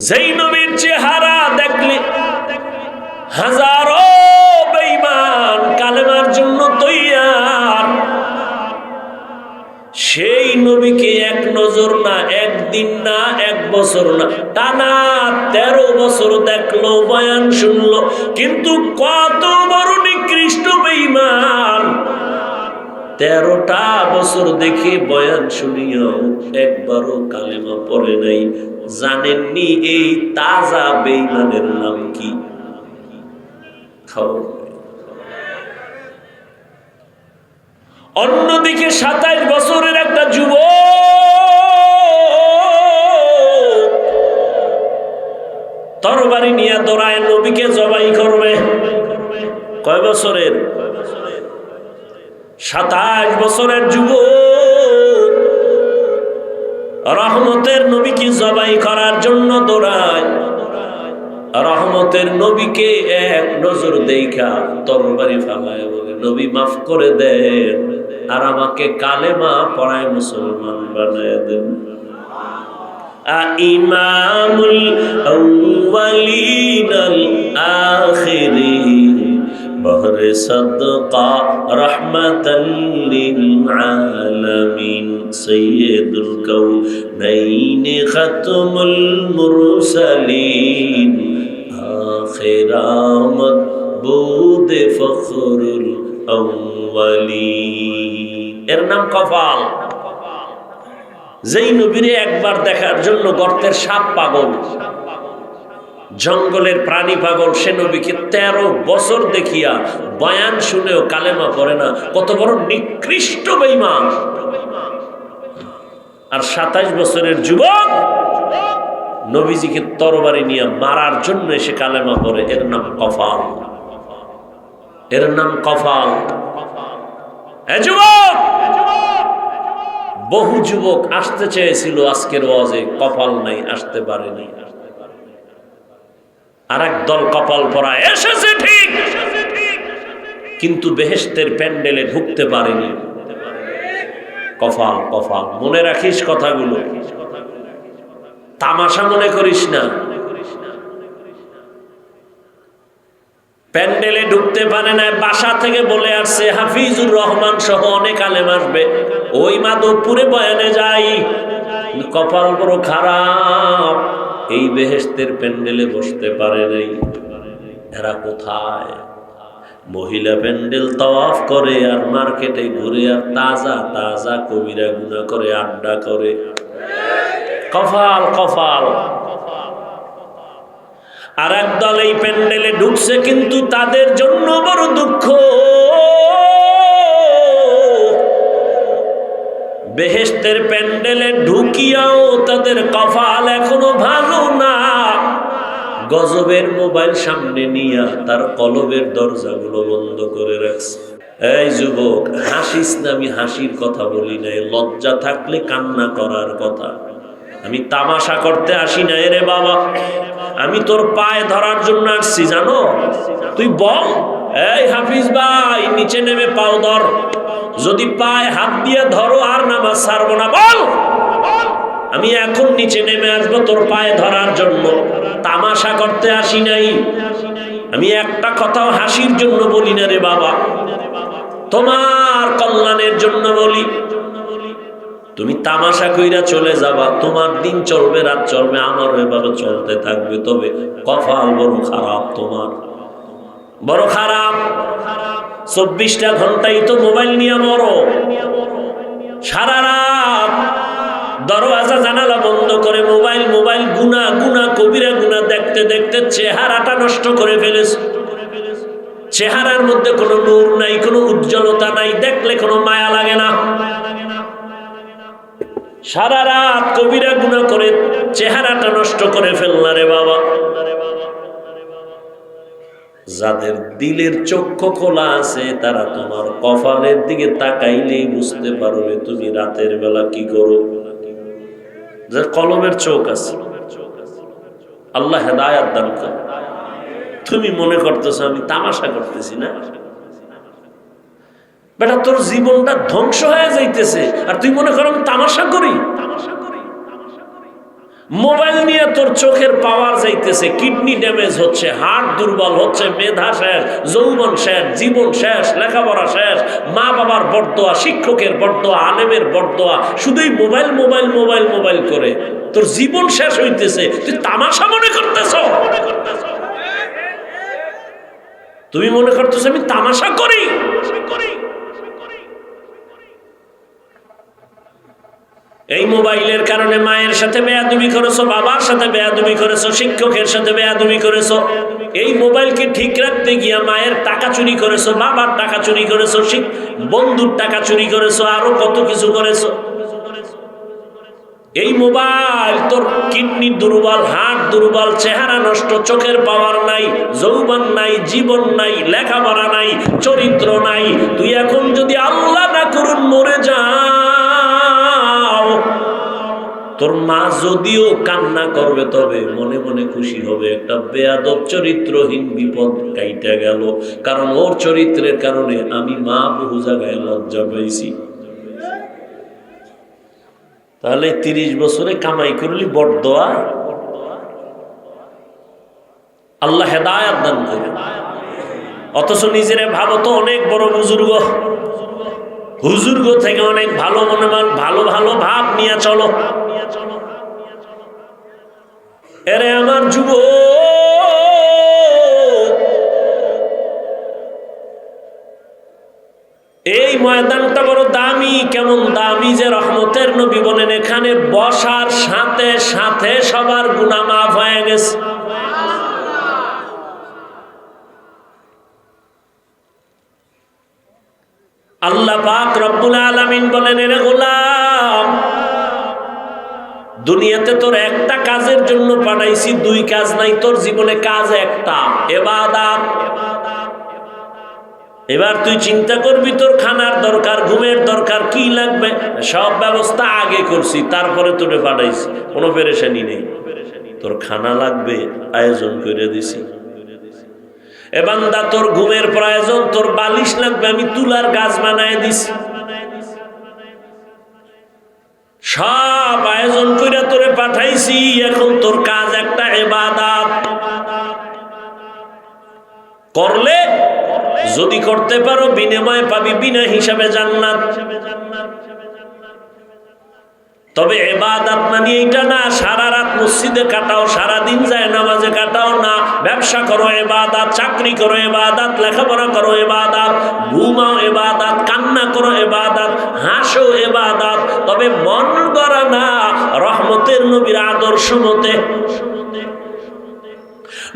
যেই নবীর চেহারা দেখলে হাজারো বেঈমান কালেমার জন্য তৈয়ার। সেই নবীকে এক নজর না, একদিন না, এক বছর না। টানা তেরো বছর দেখল, বয়ান শুনলো, কিন্তু কত বড় নিকৃষ্ট বেঈমান। তেরোটা বছর দেখে বয়ান শুনিয়াও একবারও কালেমা পড়ে নাই। জানেননি এই তাজা বেইমানের নাম কি? অন্যদিকে সাতাইশ বছরের একটা যুব তরবারি নিয়ে দৌড়ায়, নবীকে জবাই করবে। কয় বছরের? সাতাশ বছরের যুব রহমতের নবীকে জবাই করার জন্য দৌড়ায়। রহমতের নবীকে এক নজর দেখা তরবারি ফালায় বলে, নবী, মাফ করে দেন আর আমাকে কালেমা পড়ায় মুসলমান বানায় দেন। ইমামুল আউয়ালিনাল আখিরিন। بهر صدقة رحمة للعالمين سيد الكونين ختم المرسلين آخر آمد بود فخر الأولين এর নাম কপাল যেই নবীরে একবার দেখার জন্য গর্তের সাপ পাগল জঙ্গলের প্রাণী পাগল সে নবীকে তেরো বছর দেখিয়া বয়ান শুনেও কালেমা পড়ে না। কত বড় নিকৃষ্ট বেইমান আর সাতাইশ বছরের যুবক নবীজিকে তরবারি নিয়ে মারার জন্য এসে কালেমা পড়ে। এর নাম কফাল। এর নাম কফাল। বহু যুবক আসতে চেয়েছিল আজকের ওয়াজে। কপাল নাই, আসতে পারেনি। আর দল কপাল পরা এসেছে ঠিক। কিন্তু বেহেস্তের প্যান্ডেলে ঢুকতে পারেনি। কফাল কফাল মনে রাখিস কথাগুলো। তামাশা মনে করিস না। প্যান্ডেলে ঢুকতে পারে না। বাসা থেকে বলে আসছে, হাফিজুর রহমান সহ অনেক আলেম আসবে। ওই মাধবপুরে বয়ানে যাই। কপাল বড় খারাপ। এই বেহেস্তের প্যান্ডেলে বসতে পারে নাই। এরা কোথায়? মহিলা প্যান্ডেল তওয়াফ করে আর মার্কেটে ঘুরে আর তাজা তাজা কবিরা গুনা করে, আড্ডা করে। কফাল কফাল। আর একদল এই প্যান্ডেলে ঢুকছে কিন্তু তাদের জন্য বড় দুঃখ। বেহেস্তের প্যান্ডেলে ঢুকিয়াও তাদের কফাল এখনও ভালো না। গজবের মোবাইল সামনে নিয়া তার কলবের দরজাগুলো বন্ধ করে রাখছে। এই যুবক, হাসিস না আমি হাসির কথা বলি নাই, লজ্জা থাকলে কান্না করার কথা। আমি তামাশা করতে আসি না রে বাবা। আমি তোর পায়ে ধরার জন্য আসছি, জানো? তুই বল। এই হাফিজ ভাই, নিচে নেমে পাও ধর। যদি পায়ে হাত দিয়ে ধরো আর নামাজ ছাড়বো না, বল। আমি এখন নিচে নেমে আসব তোর পায়ে ধরার জন্য। তামাশা করতে আসি নাই। আমি একটা কথাও হাসির জন্য বলি না রে বাবা। তোমার কল্যাণের জন্য বলি। তুমি তামাশা কইরা চলে যাবা। তোমার দিন চলবে, রাত চলবে, আমার এভাবে চলতে থাকবে। তবে কফাল বড় খারাপ তোমার। বড় খারাপ। চব্বিশটা ঘন্টাই তো মোবাইল নিয়ে মরো। সারা রাত দরওয়াজা জানালা বন্ধ করে মোবাইল মোবাইল, গুনা গুনা, কবিরা গুনা দেখতে দেখতে চেহারাটা নষ্ট করে ফেলেছ। চেহারার মধ্যে কোনো নূর নাই, কোনো উজ্জ্বলতা নাই, দেখলে কোনো মায়া লাগে না। সারা রাত কবিরা গুণা করে চেহারাটা নষ্ট করে ফেললা রে বাবা। যাদের দিলের চক্ষু খোলা আছে, তারা তোমার কপালের দিকে তাকাইলেই বুঝতে পারবে তুমি রাতের বেলা কি করো। যার কলমের চোখ আছে, আল্লাহ হেদায়াত দান করে। তুমি মনে করতেছো, আমি তামাশা করতেছি না? বেটা, তোর জীবনটা ধ্বংস হয়ে যাইতেছে, আর তুই মনে কর আমি তামাশা করি? মোবাইল নিয়ে তোর চোখের পাওয়ার যাইতেছে, কিডনি ড্যামেজ হচ্ছে, হার্ট দুর্বল হচ্ছে, মেধা শেষ, যৌবন শেষ, জীবন শেষ, লেখাপড়া শেষ, মা বাবার বরদোয়া, শিক্ষকের বরদোয়া, আলেমের বরদোয়া, শুধুই মোবাইল মোবাইল মোবাইল মোবাইল করে। তোর জীবন শেষ হইতেছে, তুই তামাশা মনে করতেছ? তুমি মনে করতেছ আমি তামাশা করি এই মোবাইলের কারণে মায়ের সাথে বেয়াদুমি করেছ, বাবার সাথে বেয়াদুমি করেছ, শিক্ষকের সাথে বেয়াদুমি করেছ। এই মোবাইলকে ঠিক রাখতে গিয়া মায়ের টাকা চুরি করেছ, বাবার টাকা চুরি করেছ বন্ধুর টাকা চুরি করেছ, আরও কত কিছু করেছ? এই মোবাইল তোর কিডনি দুর্বল হার্ট দুর্বল, চেহারা নষ্ট, চোখের পাওয়ার নাই, যৌবন নাই, জীবন নাই, লেখাপড়া নাই, চরিত্র নাই। তুই এখন যদি আল্লাহ না করুন মরে যাও তোর মা যদিও কান্না করবে তবে মনে মনে খুশি হবে। একটা বেয়াদব চরিত্রহীন বিপদ কাইটা গেল। কারণ ওর চরিত্রের কারণে আমি মা বহু জায়গায় লজ্জা পাইছি। তাহলে তিরিশ বছরে কামাই করলি বড়দোয়া আল্লাহ হেদায়াত দান করে। অথচ নিজেরে ভাবো তো অনেক বড় বুজুর্গ। হুজুর্গ থেকে অনেক ভালো মনে মান, ভালো ভালো ভাব নিয়ে চলো। এরে আমার যুব এই ময়দানটা বড় দামি, কেমন দামি যে রহমতের নবী বলেন, এখানে বসার সাথে সাথে সবার গুণা মাফ হয়ে গেছে। আল্লাহ পাক রব্বুল আলামিন বলেন, এরে গোলাম দুনিয়াতে তোর একটা কাজের জন্য পাঠাইছি, দুই কাজ নাই, তোর জীবনে কাজ একটা। এবাদাত। এবার তুই চিন্তা করবি, তোর খানার দরকার, ঘুমের দরকার, কি লাগবে? সব ব্যবস্থা আগে করছি, তারপরে তোরে পাঠাইছি। কোনো পেরেশানি নেই। তোর খানা লাগবে, আয়োজন করে দিছি। এবান্দা তোর ঘুমের প্রয়োজন, তোর বালিশ লাগবে, আমি তুলার গাছ বানায় দিছি। সব আয়োজন করে তোরে পাঠাইছি, এখন তোর কাজ একটা এবাদাত করলে যদি করতে পারো, বিনিময় পাবি, বিনা হিসাবে জান্নাত। তবে এবাদাত মানে এইটা না সারা রাত মসজিদে কাটাও সারা দিন যায় নামাজে কাটাও না। ব্যবসা করো এবাদাত চাকরি করো এবাদাত লেখাপড়া করো এবাদাত ঘুমাও এবাদাত কান্না করো এবাদাত হাসো এবাদাত তবে মন করা না, রহমতের নবীর আদর্শ মতে।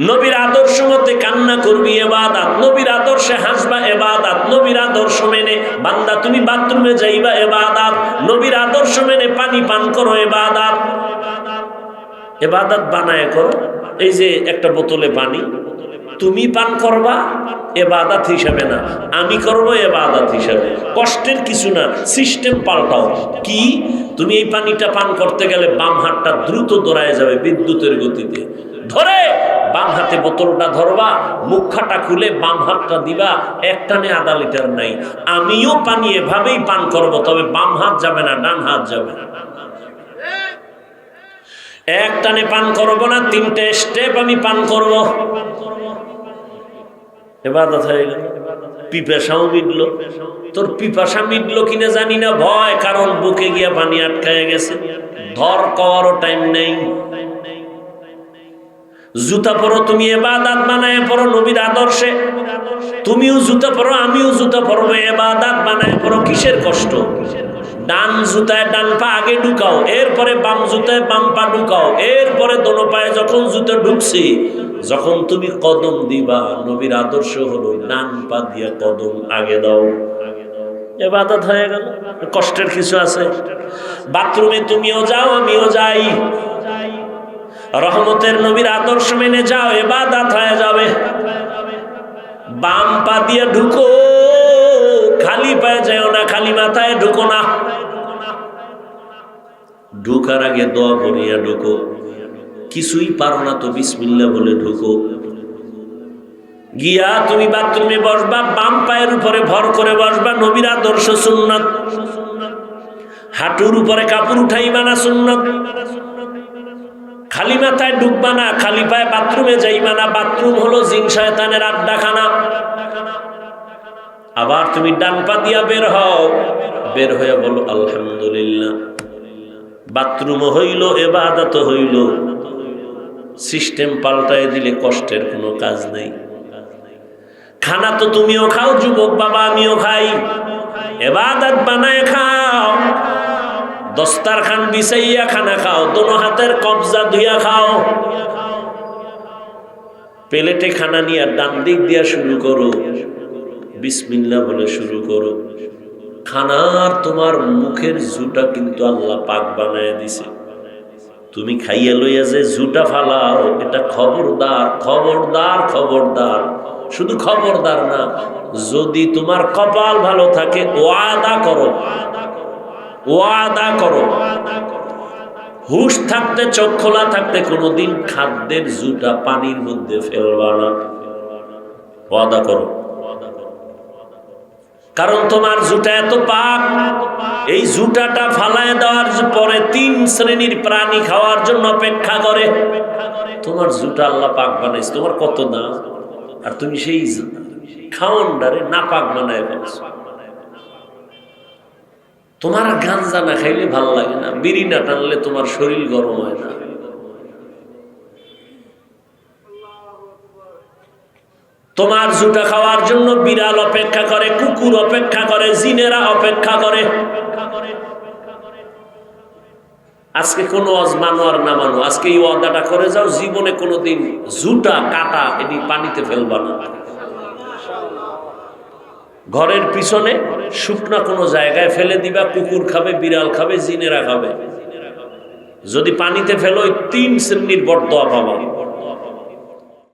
নবীর আদর্শ মতে কান্না করবি এবাদাত, নবীর আদর্শে হাসবা এবাদাত, নবীর আদর্শ মেনে বান্দা, তুমি বাথরুমে যাইবা এবাদাত, নবীর আদর্শ মেনে পানি পান করো এবাদাত। এবাদাত বানায় করো, এই যে একটা বোতলে পানি, তুমি পান করবা এবাদাত হিসাবে না। আমি করব এবাদাত হিসাবে। কষ্টের কিছু না সিস্টেম পাল্টাও। কি? তুমি এই পানিটা পান করতে গেলে বাম হাতটা দ্রুত দৌড়ায় যাবে বিদ্যুতের গতিতে। ধরে, বাম হাতে বোতলটা ধরবা, মুখাটা খুলে বাম হাতটা দিবা, একটানে আধা লিটার নাই। আমিও পানি এভাবেই পান করব, তবে বাম হাত যাবে না, ডান হাত যাবে না। এক টানে পান করব না, তিনটে স্টেপ আমি পান করব। এবার হয়ে গেল। পিপাসাও মিটলো। তোর পিপাসা মিটলো কিনা জানি না। ভয়, কারণ বুকে গিয়া পানি আটকায় গেছে। ধর কওয়ারও টাইম নেই। জুতা পরো, তুমি এবাদাত বানায় পড়ো নবীর আদর্শে। তুমিও জুতা পরো, আমিও জুতা পরবো। এবাদাত বানায় পড়ো কিসের কষ্ট? ডান জুতায় ডান পা আগে ঢুকাও, এরপরে বাম জুতায় বাম পা ঢুকাও, এরপরে দোনো পায়ে যখন জুতো ঢুকছে, যখন তুমি কদম দিবা, নবীর আদর্শ হলো ডান পা দিয়া কদম আগে দাও। এবাদত হয়ে গেল, কষ্টের কিছু আছে। বাথরুমে তুমিও যাও, আমিও যাই। রহমতের নবীর আদর্শ মেনে যাও, এবাদাত হয়ে যাবে। বাম পা দিয়ে ঢুকো, খালি পায়ে যাও না, খালি মাথায় ঢুকো না। ঢুকার আগে দোয়া করিয়া ঢুকো। কিছুই পারো না তো বিসমিল্লা বলে ঢুকো। গিয়া তুমি বাথরুমে বসবা, বাম পায়ের উপরে ভর করে বসবা, নবীর আদর্শ সুন্নত। হাঁটুর উপরে কাপড় উঠাইবা না সুন্নত। খালি মাথায় ডুববা না, খালি পায়ে বাথরুমে যাইবা না। বাথরুম হলো জিন শয়তানের আড্ডাখানা। আবার তুমি ডান পা দিয়া বের হও। বের হয়ে বলো, আলহামদুলিল্লাহ। বাথরুমও হইল, এবাদত হইল। সিস্টেম পাল্টায় দিলে কষ্টের কোনো কাজ নেই। খানা তো তুমিও খাও, যুবক বাবা আমিও খাই। এবাদত বানায় খাও। দস্তারখান বিছাইয়া খানা খাও, দোনো হাতের কবজা ধুইয়া খাও। প্লেটে খানা নিয়ে ডান দিক দিয়া শুরু করো। বিসমিল্লা বলে শুরু করো। খানার তোমার মুখের জুটা কিন্তু আল্লাহ পাক বানায় দিছে। তুমি খাইয়া লইয়া যে জুটা ফালাও, এটা খবরদার খবরদার খবরদার। শুধু খবরদার না, যদি তোমার কপাল ভালো থাকে, ওয়াদা করো। ওয়াদা করো। হুশ থাকতে, চোখ খোলা থাকতে কোনোদিন খাদ্যের জুটা পানির মধ্যে ফেলবা না। ওয়াদা করো। কারণ তোমার জুটা এত পাক, এই জুটাটা ফালায় দেওয়ার পরে তিন শ্রেণির প্রাণী খাওয়ার জন্য অপেক্ষা করে। তোমার জুটা আল্লাহ পাক বানাইছে, তোমার কত না? আর তুমি সেই খাওয়ানডারে না পাক বানায় ফেলছো। তোমার গাঞ্জা না খাইলে ভালো লাগে না, বিড়ি না টানলে তোমার শরীর গরম হয় না। তোমার জুটা খাওয়ার জন্য বিড়াল অপেক্ষা করে, কুকুর অপেক্ষা করে, জিনেরা অপেক্ষা করে। আজকে কোনো অজ মানো আর না মানো, আজকে এই ওয়াদাটা করে যাও, জীবনে কোনোদিন জুটা কাটা এটি পানিতে ফেলবা না। ঘরের পিছনে শুকনা কোনো জায়গায় ফেলে দিবা, কুকুর খাবে, বিড়াল খাবে, জিনেরা খাবে। যদি পানিতে ফেলো তিন শ্রেণির বরদোয়া পাবা।